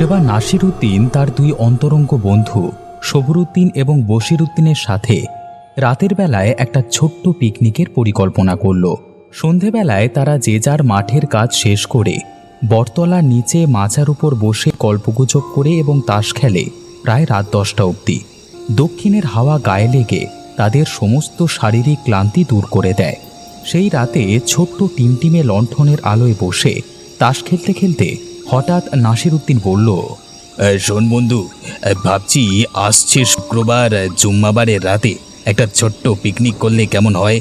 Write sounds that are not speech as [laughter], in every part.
সেবার নাসিরুদ্দিন তার দুই অন্তরঙ্গ বন্ধু সবরুদ্দিন এবং বশিরুদ্দিনের সাথে রাতের বেলায় একটা ছোট্ট পিকনিকের পরিকল্পনা করল। সন্ধেবেলায় তারা যে যার মাঠের কাজ শেষ করে বটতলার নিচে মাচার উপর বসে গল্পগুজব করে এবং তাস খেলে প্রায় রাত দশটা অবধি। দক্ষিণের হাওয়া গায়ে লেগে তাদের সমস্ত শারীরিক ক্লান্তি দূর করে দেয়। সেই রাতে ছোট্ট টিমটিমে লণ্ঠনের আলোয় বসে তাস খেলতে খেলতে হঠাৎ নাসির নাসিরুদ্দিন বলল শোন বন্ধু ভাবছি আসছে শুক্রবার জুম্মাবারের রাতে একটা ছোট্ট পিকনিক করলে কেমন হয়?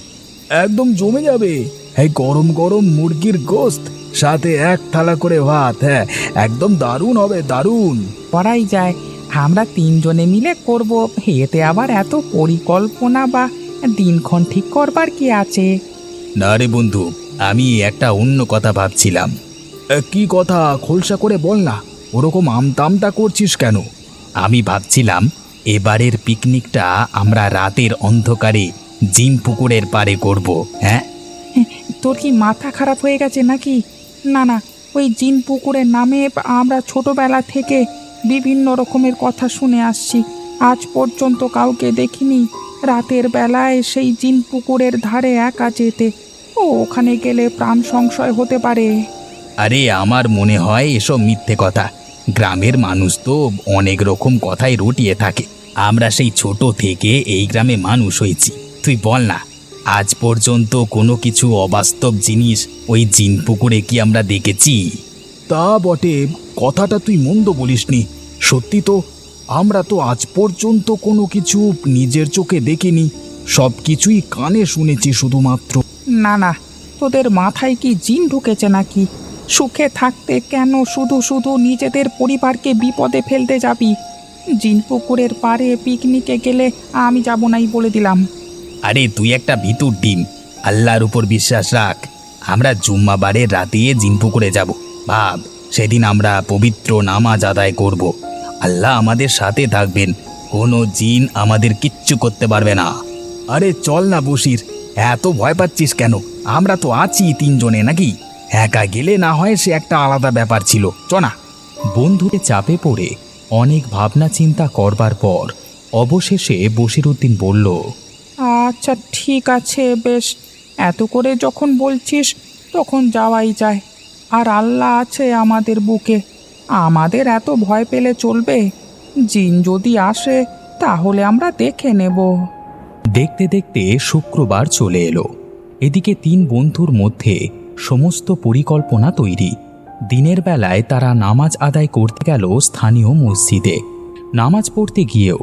একদম জমে যাবে। এই গরম গরম মুরগির গোস্ত সাথে এক থালা করে ভাত হ্যাঁ একদম দারুণ হবে দারুণ। করাই যায়। আমরা তিনজনে মিলে করব। এতে আবার এত পরিকল্পনা বা দিনক্ষণ ঠিক করবার কি আছে? না রে বন্ধু আমি একটা অন্য কথা ভাবছিলাম। কি কথা খোলসা করে বল না। ওরকম আমতামতা করছিস কেন? আমি ভাবছিলাম, এবারের পিকনিকটা আমরা রাতের অন্ধকারে জিম পুকুরের পাড়ে করব হ্যাঁ? তোর কি মাথা খারাপ হয়ে গেছে নাকি? না না, ওই জিন পুকুরের নামে আমরা ছোটবেলা থেকে বিভিন্ন রকমের কথা শুনে আসছি। আজ পর্যন্ত কাউকে দেখিনি। রাতের বেলায় সেই জিন পুকুরের ধারে একা যেতে। ও, ওখানে গেলে প্রাণ সংশয় হতে পারে। আরে আমার মনে হয় এসব মিথ্যে কথা। গ্রামের মানুষ তো অনেক রকম কথাই রটিয়ে থাকে। আমরা সেই ছোট থেকে এই গ্রামে মানুষ হয়েছি। তুই বল না আজ পর্যন্ত কোনো কিছু অবাস্তব জিনিস ওই জিন পুকুরে কি আমরা দেখেছি? তা বটে কথাটা তুই মন্দ বলিসনি। সত্যি তো আমরা তো আজ পর্যন্ত কোনো কিছু নিজের চোখে দেখিনি। সব কিছুই কানে শুনেছি শুধুমাত্র। না না তোদের মাথায় কি জিন ঢুকেছে নাকি? সুখে থাকতে কেন শুধু শুধু নিজেদের পরিবারকে বিপদে ফেলতে যাবি? জিন পুকুরের পাড়ে পিকনিকে গেলে আমি যাব নাই বলে দিলাম। আরে, তুই একটা ভিতুর ডিম। আল্লাহর উপর বিশ্বাস রাখ। আমরা জুম্মাবারের রাতে জিনপুকুরে যাব। ভাব, সেদিন আমরা পবিত্র নামাজ আদায় করব। আল্লাহ আমাদের সাথে থাকবেন। কোনো জিন আমাদের কিচ্ছু করতে পারবে না। আরে, চল না বসির এত ভয় পাচ্ছিস কেন? আমরা তো আছি তিনজনে, নাকি? একা গেলে না হয় সে একটা আলাদা ব্যাপার ছিল। চ না বন্ধুকে চাপে পড়ে অনেক ভাবনা চিন্তা করবার পর অবশেষে বশিরউদ্দিন বলল আচ্ছা ঠিক আছে বেশ। এত করে যখন বলছিস তখন যাওয়াই যায়। আর আল্লাহ আছে আমাদের বুকে। আমাদের এত ভয় পেলে চলবে। জিন যদি আসে তাহলে আমরা দেখে নেব। দেখতে দেখতে শুক্রবার চলে এলো। এদিকে তিন বন্ধুর মধ্যে সমস্ত পরিকল্পনা তৈরি। দিনের বেলায় তারা নামাজ আদায় করতে গেল স্থানীয় মসজিদে। নামাজ পড়তে গিয়েও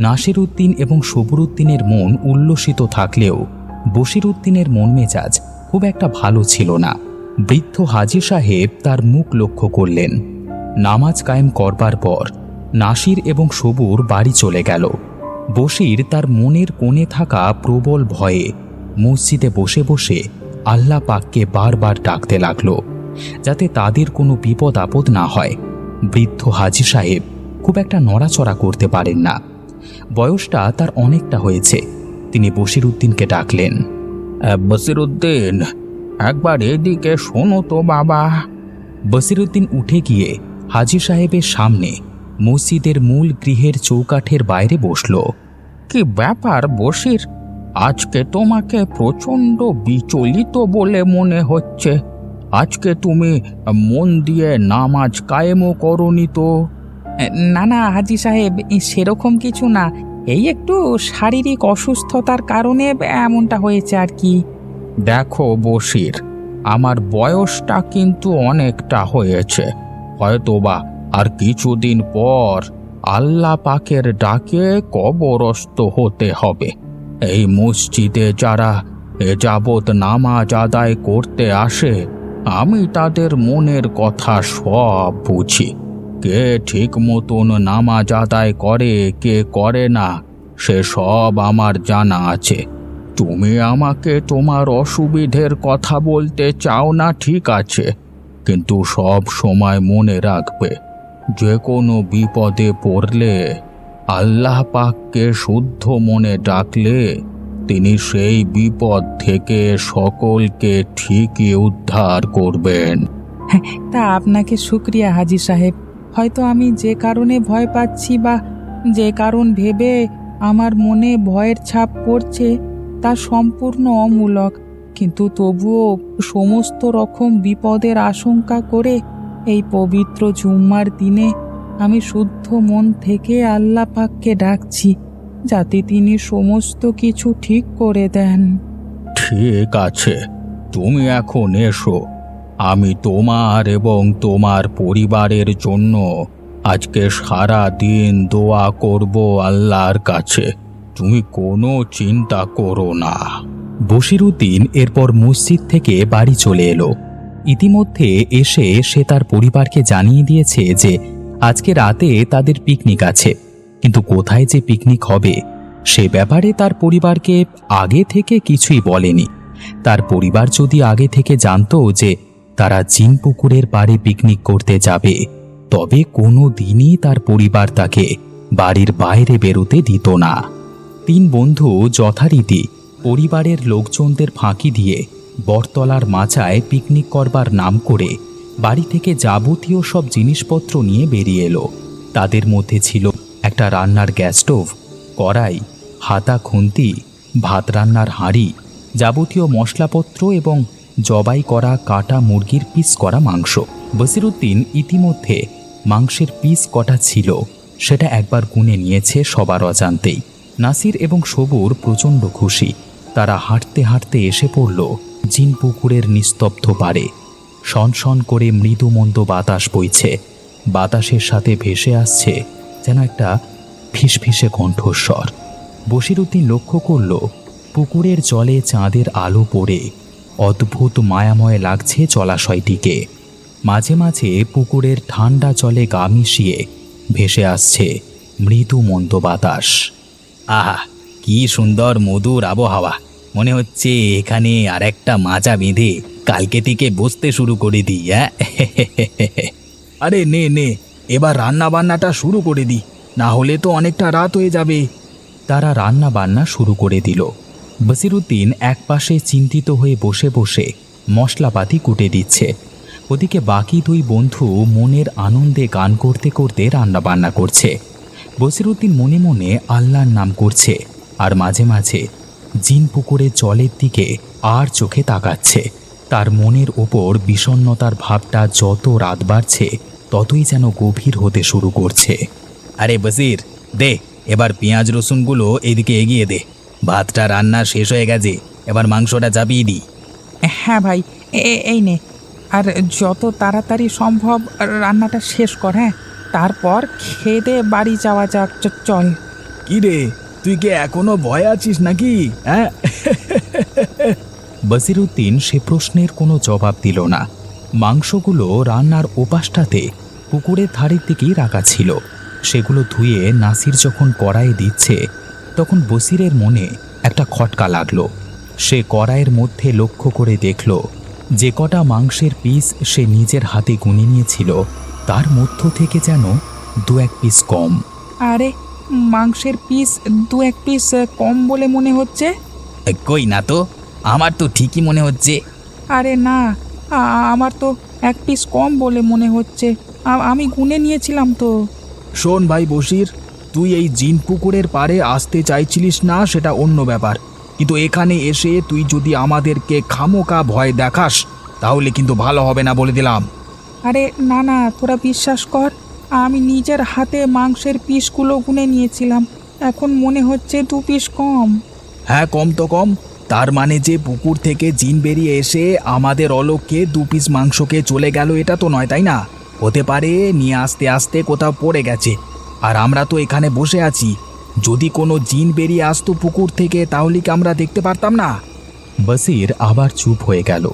নাসির উদ্দিন এবং সবুরুদ্দিনের মন উল্লসিত থাকলেও বশির উদ্দিনের মন মেজাজ খুব একটা ভালো ছিল না। বৃদ্ধ হাজি সাহেব তার মুখ লক্ষ্য করলেন। নামাজ কায়েম করবার পর নাসির এবং সবুর বাড়ি চলে গেল। বশির তার মনের কোণে থাকা প্রবল ভয়ে মসজিদে বসে বসে আল্লাহ পাককে বারবার ডাকতে লাগল যাতে তাদের কোনো বিপদ আপদ না হয়। বৃদ্ধ হাজি সাহেব খুব একটা নড়াচড়া করতে পারেন না। বয়সটা তার অনেকটা হয়েছে। তিনি বশির উদ্দিনকে ডাকলেন বসিরুদ্দিন একবার এদিকে শোনো তো বাবা। বসিরুদ্দিন উঠে গিয়ে হাজি সাহেবের সামনে মসজিদের মূল গৃহের চৌকাঠের বাইরে বসল। কি ব্যাপার বসির আজকে তোমাকে প্রচণ্ড বিচলিত বলে মনে হচ্ছে। আজকে তুমি মন দিয়ে নামাজ কায়েমও করনি তো। না না হাজি সাহেব সেরকম কিছু না। এই একটু শারীরিক অসুস্থতার কারণে এমনটা হয়েছে আর কি। দেখো বসির আমার বয়সটা কিন্তু অনেকটা হয়েছে। হয়তোবা আর কিছুদিন পর আল্লাহ পাকের ডাকে কবরস্থ হতে হবে। এই মসজিদে যারা এ যাবৎ নামাজ আদায় করতে আসে, আমি তাদের মনের কথা সব বুঝি। কে ঠিক মতন নামাজ আদায় করে, কে করে না, সে সব আমার জানা আছে। তুমি আমাকে তোমার অসুবিধের কথা বলতে চাও না, ঠিক আছে, কিন্তু সব সময় মনে রাখবে, যে কোনো বিপদে পড়লে আল্লাহ পাককে শুদ্ধ মনে ডাকলে তিনি সেই বিপদ থেকে সকলকে ঠিকই উদ্ধার করবেন। তা আপনাকে শুক্রিয়া, হাজি সাহেব। হয়তো আমি যে কারণে ভয় পাচ্ছি বা যে কারণ ভেবে আমার মনে ভয়ের ছাপ পড়ছে, তা সম্পূর্ণ অমূলক। কিন্তু তবুও সমস্ত রকম বিপদের আশঙ্কা করে এই পবিত্র জুম্মার দিনে আমি শুদ্ধ মন থেকে আল্লাহ পাককে ডাকছি, যাতে তিনি সমস্ত কিছু ঠিক করে দেন। ঠিক আছে, তুমি এখন এসো। আমি তোমার এবং তোমার পরিবারের জন্য আজকে সারা দিন দোয়া করব আল্লাহর কাছে। তুমি কোনো চিন্তা করো না। বশিরুদ্দিন এরপর মসজিদ থেকে বাড়ি চলে এলো। ইতিমধ্যে এসে সে তার পরিবারকে জানিয়ে দিয়েছে যে আজকে রাতে তাদের পিকনিক আছে। কিন্তু কোথায় যে পিকনিক হবে, সে ব্যাপারে তার পরিবারকে আগে থেকে কিছুই বলেনি। তার পরিবার যদি আগে থেকে জানতো যে তারা জিন পুকুরের পাড়ে পিকনিক করতে যাবে, তবে কোনো দিনই তার পরিবার তাকে বাড়ির বাইরে বেরোতে দিত না। তিন বন্ধু যথারীতি পরিবারের লোকজনদের ফাঁকি দিয়ে বটতলার মাচায় পিকনিক করবার নাম করে বাড়ি থেকে যাবতীয় সব জিনিসপত্র নিয়ে বেরিয়ে এলো। তাদের মধ্যে ছিল একটা রান্নার গ্যাস স্টোভ, কড়াই, হাতা খুন্তি, ভাত রান্নার হাঁড়ি, যাবতীয় মশলাপত্র এবং জবাই করা কাটা মুরগির পিস করা মাংস। বসিরুদ্দিন ইতিমধ্যে মাংসের পিস কটা ছিল, সেটা একবার গুনে নিয়েছে সবার অজান্তেই। নাসির এবং সবুর প্রচণ্ড খুশি। তারা হাঁটতে হাঁটতে এসে পড়ল, জিন পুকুরের নিস্তব্ধ পারে শনশন করে মৃদুমন্দ বাতাস বইছে। বাতাসের সাথে ভেসে আসছে যেন একটা ফিসফিসে কণ্ঠস্বর। বশিরুদ্দিন লক্ষ্য করল, পুকুরের জলে চাঁদের আলো পড়ে। অদ্ভুত মায়াময় লাগছে জলাশয়টিকে। মাঝে মাঝে পুকুরের ঠান্ডা জলে গা মিশিয়ে ভেসে আসছে মৃদু মন্দ বাতাস। আহা, কি সুন্দর মধুর আবহাওয়া। মনে হচ্ছে এখানে আর একটা মাজা বেঁধে কালকে থেকে বসতে শুরু করে দিই হ্যাঁ [laughs] আরে নে নে, এবার রান্না বান্নাটা শুরু করে দি না হলে তো অনেকটা রাত হয়ে যাবে। তারা রান্না বান্না শুরু করে দিল। বসিরুদ্দিন একপাশে চিন্তিত হয়ে বসে বসে মশলাপাতি কুটে দিচ্ছে। ওদিকে বাকি দুই বন্ধু মনের আনন্দে গান করতে করতে রান্না বান্না করছে। বসিরুদ্দিন মনে মনে আল্লাহর নাম করছে, আর মাঝে মাঝে জিন পুকুরে জলের দিকে আর চোখে তাকাচ্ছে। তার মনের ওপর বিষণ্ণতার ভাবটা যত রাত বাড়ছে ততই যেন গভীর হতে শুরু করছে। আরে বসির দে এবার পেঁয়াজ রসুনগুলো এদিকে এগিয়ে দে। ভাতটা রান্না শেষ হয়ে গেছে এবার মাংসটা চাপিয়ে দি। হ্যাঁ ভাই এই নে। আর যত তাড়াতাড়ি সম্ভব রান্নাটা শেষ কর হ্যাঁ? তারপর খেয়ে দে বাড়ি যাওয়া যাক চল। কি রে? তুই কি এখনও ভয় আছিস নাকি? হ্যাঁ? বসিরুদ্দিন সে প্রশ্নের কোনো জবাব দিল না। মাংসগুলো রান্নার ওপাশটাতে পুকুরের ধারের দিকেই রাখা ছিল। সেগুলো ধুয়ে নাসির যখন কড়াইয়ে দিচ্ছে তখন বসিরের মনে একটা খটকা লাগল। সে কড়াইয়ের মধ্যে লক্ষ্য করে দেখল যে কটা মাংসের পিস সে নিজের হাতে গুনে নিয়েছিল তার মধ্য থেকে যেন দু এক পিস কম। আরে মাংসের পিস দু এক পিস কম বলে মনে হচ্ছে। কই না তো? আমার তো ঠিকই মনে হচ্ছে। আরে না আ- আমার তো এক পিস কম বলে মনে হচ্ছে। আ- আমি গুনে নিয়েছিলাম তো। শোন ভাই বসির তুই এই জিন পুকুরের পাড়ে আসতে চাইছিলিস না সেটা অন্য ব্যাপার। কিন্তু এখানে এসে তুই যদি আমাদেরকে খামোকা ভয় দেখাস তাহলে কিন্তু ভালো হবে না বলে দিলাম। আরে না না তোরা বিশ্বাস কর আমি নিজের হাতে মাংসের পিসগুলো গুনে নিয়েছিলাম। এখন মনে হচ্ছে দু পিস কম। হ্যাঁ কম তো কম। তার মানে যে পুকুর থেকে জিন বেরিয়ে এসে আমাদের অলক্ষ্যে দু পিস মাংসকে চলে গেল, এটা তো নয়, তাই না? হতে পারে নিয়ে আসতে আসতে কোথাও পড়ে গেছে। আর আমরা তো এখানে বসে আছি। যদি কোনো জিন বেরিয়ে আসতো পুকুর থেকে, তাহলে কি আমরা দেখতে পারতাম না? বসির আবার চুপ হয়ে গেল।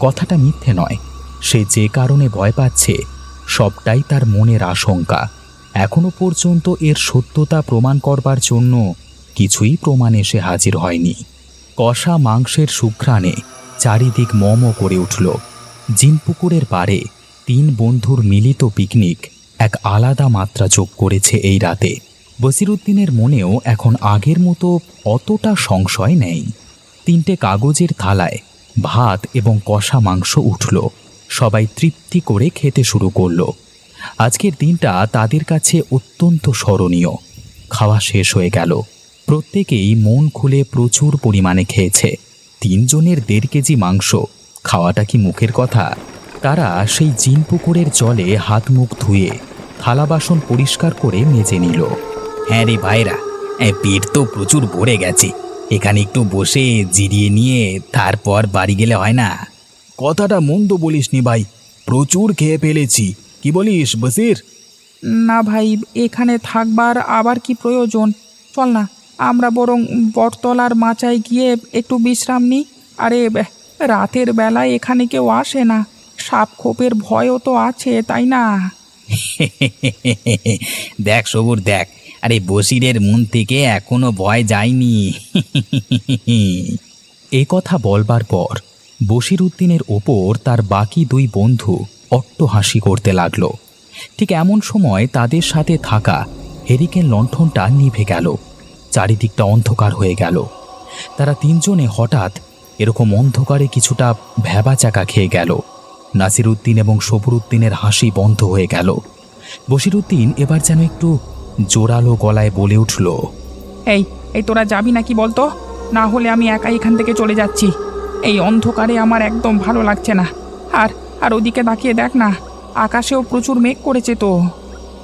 কথাটা মিথ্যে নয়। সে যে কারণে ভয় পাচ্ছে সবটাই তার মনের আশঙ্কা। এখনও পর্যন্ত এর সত্যতা প্রমাণ করবার জন্য কিছুই প্রমাণ এসে হাজির হয়নি। কষা মাংসের সুঘ্রাণে চারিদিক মম করে উঠল। জিনপুকুরের পারে তিন বন্ধুর মিলিত পিকনিক এক আলাদা মাত্রা যোগ করেছে এই রাতে। বসিরুদ্দিনের মনেও এখন আগের মতো অতটা সংশয় নেই। তিনটে কাগজের থালায় ভাত এবং কষা মাংস উঠল। সবাই তৃপ্তি করে খেতে শুরু করল। আজকের দিনটা তাদের কাছে অত্যন্ত স্মরণীয়। খাওয়া শেষ হয়ে গেল। প্রত্যেকেই মন খুলে প্রচুর পরিমাণে খেয়েছে। তিনজনের দেড় কেজি মাংস। খাওয়াটা কি মুখের কথা? তারা সেই জিন পুকুরের জলে হাত মুখ ধুয়ে থালা বাসন পরিষ্কার করে মেজে নিল। হ্যাঁ রে ভাইরা পেট তো প্রচুর ভরে গেছে। এখানে একটু বসে জিরিয়ে নিয়ে তারপর বাড়ি গেলে হয় না? কথাটা মন্দ বলিসনি ভাই। প্রচুর খেয়ে ফেলেছি। কি বলিস বসির? না ভাই এখানে থাকবার আবার কি প্রয়োজন? চল না আমরা বরং বটতলার মাচায় গিয়ে একটু বিশ্রাম নিই আরে রাতের বেলায় এখানে কেউ আসে না। সাপ খোপের ভয়ও তো আছে তাই না? [laughs] দেখ সবুর দেখ। আরে বসিরের মন থেকে এখনও ভয় যায়নি। [laughs] এ কথা বলবার পর বশির উদ্দিনের ওপর তার বাকি দুই বন্ধু অট্ট হাসি করতে লাগল। ঠিক এমন সময় তাদের সাথে থাকা হেরিকেন লণ্ঠনটা নিভে গেল। চারিদিকটা অন্ধকার হয়ে গেল। তারা তিনজনে হঠাৎ এরকম অন্ধকারে কিছুটা ভ্যাবাচাকা খেয়ে গেল। নাসিরুদ্দিন এবং সবরুদ্দিনের হাসি বন্ধ হয়ে গেল। বশিরুদ্দিন এবার যেন একটু জোরালো গলায় বলে উঠল, এই এই তোরা যাবি নাকি বলতো? না হলে আমি একাই এখান থেকে চলে যাচ্ছি। এই অন্ধকারে আমার একদম ভালো লাগছে না। আর আর ওদিকে তাকিয়ে দেখ না, আকাশেও প্রচুর মেঘ করেছে তো।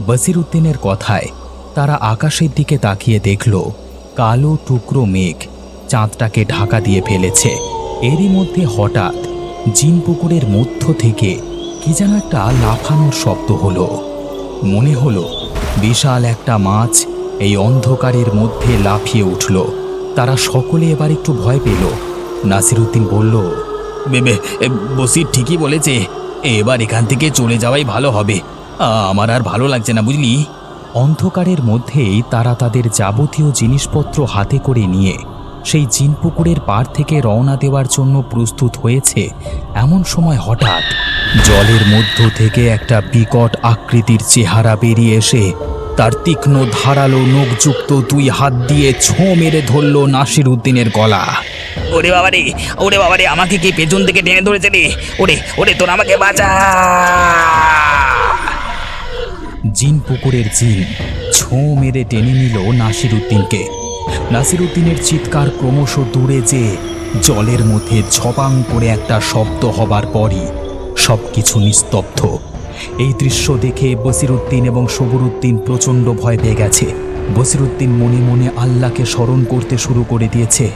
বসিরুদ্দিনের কথায় তারা আকাশের দিকে তাকিয়ে দেখল কালো টুকরো মেঘ চাঁদটাকে ঢাকা দিয়ে ফেলেছে। এরই মধ্যে হঠাৎ জিন পুকুরের মধ্য থেকে কি যেন একটা লাফানোর শব্দ হলো। মনে হলো বিশাল একটা মাছ এই অন্ধকারের মধ্যে লাফিয়ে উঠল। তারা সকলে এবার একটু ভয় পেল। নাসিরুদ্দিন বলল বসির ঠিকই বলেছে এবার এখান থেকে চলে যাওয়াই ভালো হবে। আমার আর ভালো লাগছে না বুঝলি? অন্ধকারের মধ্যেই তারা তাদের যাবতীয় জিনিসপত্র হাতে করে নিয়ে সেই জিনপুকুরের পার থেকে রওনা দেওয়ার জন্য প্রস্তুত হয়েছে এমন সময় হঠাৎ জলের মধ্য থেকে একটা বিকট আকৃতির চেহারা বেরিয়ে এসে তার তীক্ষ্ণ ধারালো নখযুক্ত দুই হাত দিয়ে ছোঁ মেরে ধরল নাসির উদ্দিনের গলা। ওরে বাবারে ওরে বাবারে আমাকে কি পেছন থেকে টেনে ধরেছে রে? ওরে ওরে তোর আমাকে বাঁচা। জিন পুকুরের জিন ছোঁ মেরে টেনে নিল নাসির উদ্দিনকে নাসির উদ্দিনের চিৎকার ক্রমশ দূরে যে জলের মধ্যে ঝপাং করে একটা শব্দ হবার পরই সব কিছু নিস্তব্ধ। এই দৃশ্য দেখে বসিরুদ্দিন এবং সবুরুদ্দিন প্রচণ্ড ভয় পেয়ে গেছে। বসিরুদ্দিন মনে মনে আল্লাহকে স্মরণ করতে শুরু করে দিয়েছে।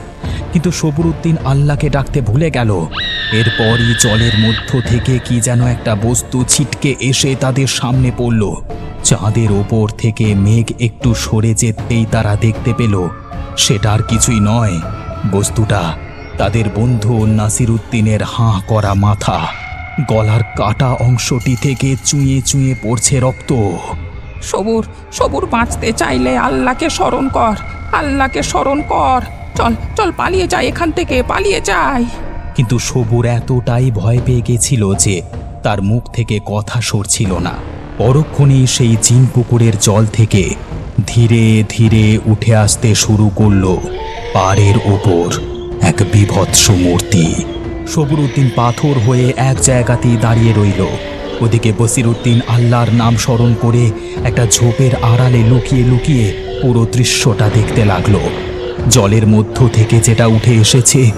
কিন্তু সবুরুদ্দিন আল্লাহকে ডাকতে ভুলে গেল। এরপরই জলের মধ্য থেকে কি যেন একটা বস্তু ছিটকে এসে তাদের সামনে পড়ল। চাঁদের ওপর থেকে মেঘ একটু সরে যেতেই তারা দেখতে পেল, সেটা আর কিছুই নয়। বস্তুটা তাদের বন্ধু নাসিরুদ্দিনের হাঁ করা মাথা। গলার কাটা অংশটি থেকে চুঁয়ে চুঁয়ে পড়ছে রক্ত। সবুর সবুর বাঁচতে চাইলে আল্লাহকে স্মরণ কর আল্লাহকে স্মরণ কর। চল চল পালিয়ে যাই এখান থেকে পালিয়ে যাই। কিন্তু সবুর এতটাই ভয় পেয়ে গেছিল যে তার মুখ থেকে কথা সরছিল না। পরক্ষণেই সেই জিন পুকুরের জল থেকে ধীরে ধীরে উঠে আসতে শুরু করল পাড়ের ওপর এক বিভৎস মূর্তি। সবুরউদ্দিন পাথর হয়ে এক জায়গাতেই দাঁড়িয়ে রইল। ওদিকে বসিরউদ্দিন আল্লাহর নাম স্মরণ করে একটা ঝোপের আড়ালে লুকিয়ে লুকিয়ে পুরো দৃশ্যটা দেখতে লাগল। জলের মধ্য থেকে যেটা উঠে এসেছে,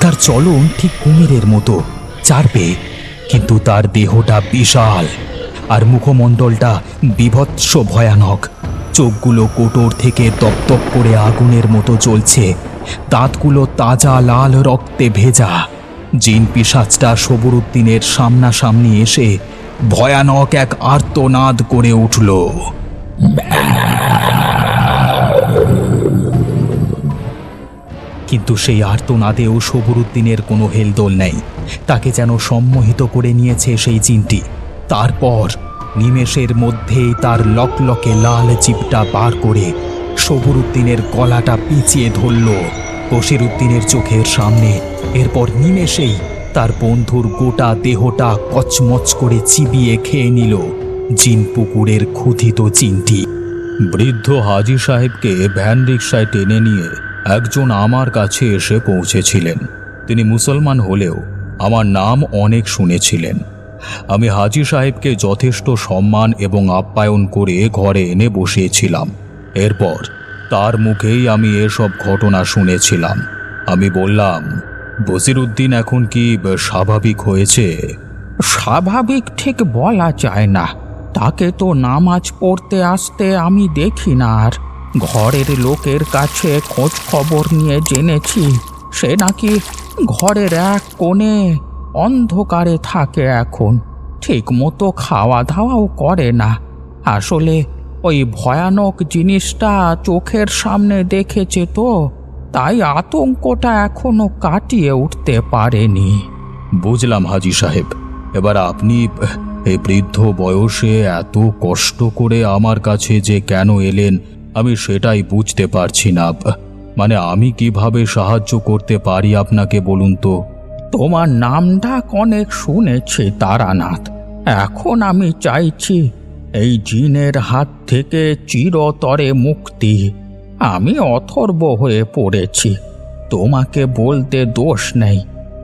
তার চলন ঠিক কুমিরের মতো চারবে কিন্তু তার দেহটা বিশাল, আর মুখমণ্ডলটা বিভৎস ভয়ানক। চোখগুলো কোটর থেকে তপ্তপ করে আগুনের মতো জ্বলছে। দাঁতগুলো তাজা লাল রক্তে ভেজা। জিন পিসাজটা সবরুদ্দিনের সামনাসামনি এসে ভয়ানক এক আর্তনাদ করে উঠল। কিন্তু সেই আর্তনাদেও সবরুদ্দিনের কোনো হেলদোল নেই। তাকে যেন সম্মোহিত করে নিয়েছে সেই চিনটি তারপর নিমেষের মধ্যেই তার লকলকে লাল জিপটা বার করে সবরুদ্দিনের গলাটা পিছিয়ে ধরল। বশিরুদ্দিনের চোখের সামনে। এরপর নিমেষেই তার বন্ধুর গোটা দেহটা কচমচ করে চিবিয়ে খেয়ে নিল জিন পুকুরের ক্ষুধিত চিনটি। বৃদ্ধ হাজি সাহেবকে ভ্যান রিক্সায় টেনে নিয়ে একজন আমার কাছে এসে পৌঁছেছিলেন। তিনি মুসলমান হলেও আমার নাম অনেক শুনেছিলেন। আমি হাজি সাহেবকে যথেষ্ট সম্মান এবং আপ্যায়ন করে ঘরে এনে বসিয়েছিলাম। এরপর তার মুখেই আমি এসব ঘটনা শুনেছিলাম। আমি বললাম বসিরুদ্দিন এখন কি স্বাভাবিক হয়েছে? স্বাভাবিক ঠিক বলা যায় না। তাকে তো নামাজ পড়তে আসতে আমি দেখি না আর। ঘরের লোকের কাছে খোঁজ খবর নিয়ে জেনেছি, সে নাকি ঘরের এক কোণে অন্ধকারে থাকে এখন। ঠিক মতো খাওয়া দাওয়াও করে না। আসলে ওই ভয়ানক জিনিসটা চোখের সামনে দেখেছে তো তাই আতঙ্কটা এখনও কাটিয়ে উঠতে পারেনি। বুঝলাম হাজি সাহেব এবার আপনি এই বৃদ্ধ বয়সে এত কষ্ট করে আমার কাছে যে কেন এলেন আমি সেটাই বুঝতে পারছি না। মানে আমি কীভাবে সাহায্য করতে পারি আপনাকে বলুন তো? তোমার নামটা অনেক শুনেছি তারানাথ। এখন আমি চাইছি এই জিনের হাত থেকে চিরতরে মুক্তি। আমি অথর্ব হয়ে পড়েছি। তোমাকে বলতে দোষ নেই।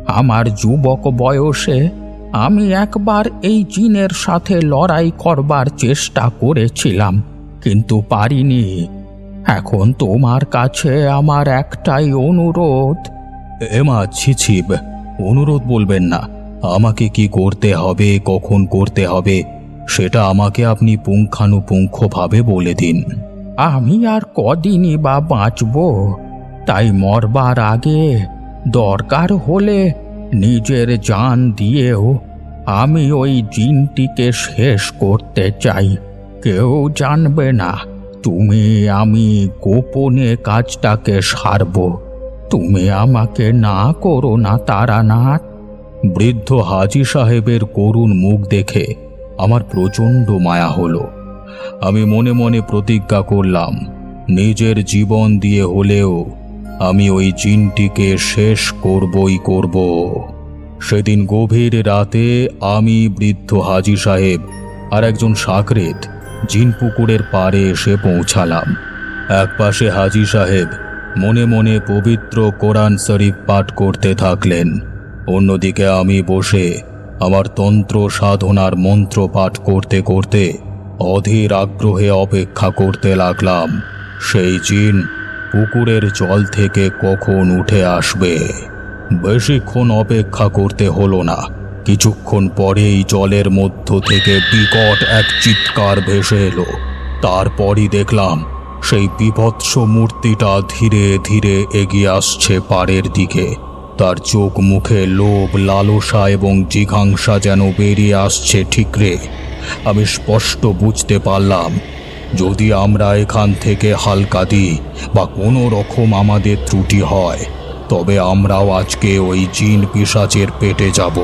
আমার যুবক বয়সে আমি একবার এই জিনের সাথে লড়াই করবার চেষ্টা করেছিলাম, কিন্তু পারিনি। এখন তোমার কাছে আমার একটাই অনুরোধ। এমা, ছি ছি অনুরোধ বলবেন না। আমাকে কি করতে হবে, কখন করতে হবে? সেটা আমাকে আপনি পুঙ্খানুপুঙ্খভাবে বলে দিন। আমি আর কদিনই বা বাঁচব, তাই মরবার আগে দরকার হলে নিজের জান দিয়েও আমি ওই জিনটিকে শেষ করতে চাই। কেউ জানবে না তুমি আমি গোপনে কাজটাকে সারব। তুমি আমাকে না করো না, তারানাথ। বৃদ্ধ হাজি সাহেবের করুণ মুখ দেখে আমার প্রচণ্ড মায়া হলো। আমি মনে মনে প্রতিজ্ঞা করলাম, নিজের জীবন দিয়ে হলেও আমি ওই জিনটিকে শেষ করবই করব। সেদিন গভীর রাতে আমি বৃদ্ধ হাজি সাহেব আর একজন সাকরেত জিন পুকুরের পাড়ে এসে পৌঁছালাম। একপাশে হাজি সাহেব মনে মনে পবিত্র কোরআন শরীফ পাঠ করতে থাকলেন। অন্যদিকে আমি বসে আমার তন্ত্র সাধনার মন্ত্র পাঠ করতে করতে অধীর আগ্রহে অপেক্ষা করতে লাগলাম। সেই জিন পুকুরের জল থেকে কখন উঠে আসবে? বেশিক্ষণ অপেক্ষা করতে হলো না। কিছুক্ষণ পরেই জলের মধ্য থেকে বিকট এক চিৎকার ভেসে এলো। তারপরই দেখলাম সেই বিভৎস মূর্তিটা ধীরে ধীরে এগিয়ে আসছে পাড়ের দিকে। তার চোখ মুখে লোভ, লালসা এবং জিঘাংসা যেন বেরিয়ে আসছে ঠিকরে আমি স্পষ্ট বুঝতে পারলাম, যদি আমরা এখান থেকে হালকা দিই বা কোনো রকম আমাদের ত্রুটি হয়, তবে আমরাও আজকে ওই জিন পিসাচের পেটে যাব।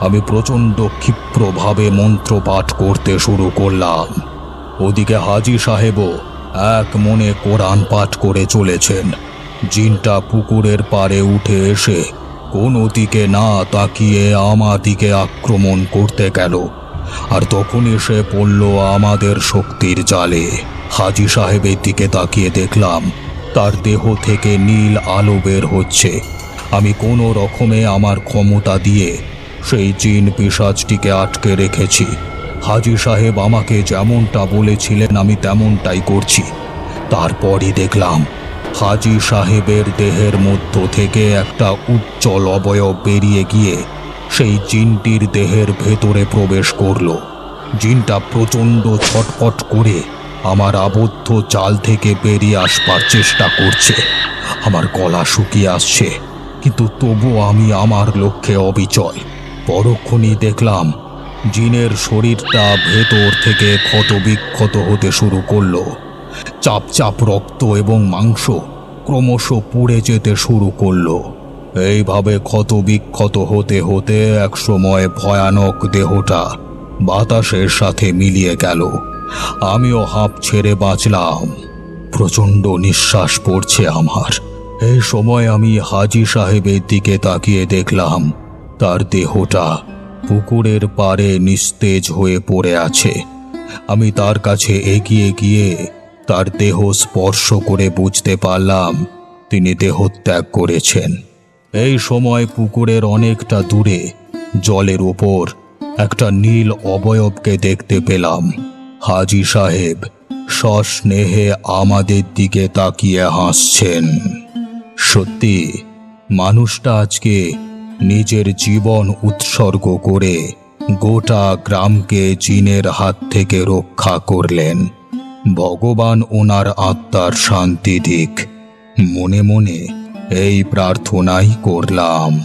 আমি প্রচণ্ড ক্ষিপ্রভাবে মন্ত্র পাঠ করতে শুরু করলাম। ওদিকে হাজি সাহেবও এক মনে কোরআন পাঠ করে চলেছেন। জিনটা পুকুরের পাড়ে উঠে এসে কোনো দিকে না তাকিয়ে আমার দিকে আক্রমণ করতে গেল। আর তখনই সে পড়ল আমাদের শক্তির জালে। হাজি সাহেবের দিকে তাকিয়ে দেখলাম, তার দেহ থেকে নীল আলো বের হচ্ছে। আমি কোনো রকমে আমার ক্ষমতা দিয়ে সেই জিন পিসাজটিকে আটকে রেখেছি। হাজি সাহেব আমাকে যেমনটা বলেছিলেন, আমি তেমনটাই করছি। তারপরই দেখলাম হাজি সাহেবের দেহের মধ্য থেকে একটা উজ্জ্বল অবয়ব বেরিয়ে গিয়ে সেই জিনটির দেহের ভেতরে প্রবেশ করল। জিনটা প্রচণ্ড ছটফট করে আমার আবদ্ধ চাল থেকে বেরিয়ে আসবার চেষ্টা করছে। আমার গলা শুকিয়ে আসছে, কিন্তু তবুও আমি আমার লক্ষ্যে অবিচল। পরক্ষণই দেখলাম, জিনের শরীরটা ভেতর থেকে ক্ষত বিক্ষত হতে শুরু করল। চাপ চাপ রক্ত এবং মাংস ক্রমশ পুড়ে যেতে শুরু করল। এইভাবে ক্ষত বিক্ষত হতে হতে একসময় ভয়ানক দেহটা বাতাসের সাথে মিলিয়ে গেল। আমিও হাঁপ ছেড়ে বাঁচলাম। প্রচণ্ড নিঃশ্বাস পড়ছে আমার। এই সময় আমি হাজি সাহেবের দিকে তাকিয়ে দেখলাম, তার দেহটা পুকুরের পাড়ে নিস্তেজ হয়ে পড়ে আছে। আমি তার কাছে এগিয়ে গিয়ে তার দেহ স্পর্শ করে বুঝতে পারলাম তিনি দেহত্যাগ করেছেন। এই সময় পুকুরের অনেকটা দূরে, জলের ওপর একটা নীল অবয়বকে দেখতে পেলাম। হাজি সাহেব সস্নেহে আমাদের দিকে তাকিয়ে হাসছেন। সত্যি, মানুষটা আজকে নিজের জীবন উৎসর্গ করে গোটা গ্রামকে চীনের হাত থেকে রক্ষা করলেন। ভগবান ওনার আত্মার শান্তি দিক। মনে মনে এই প্রার্থনাই করলাম।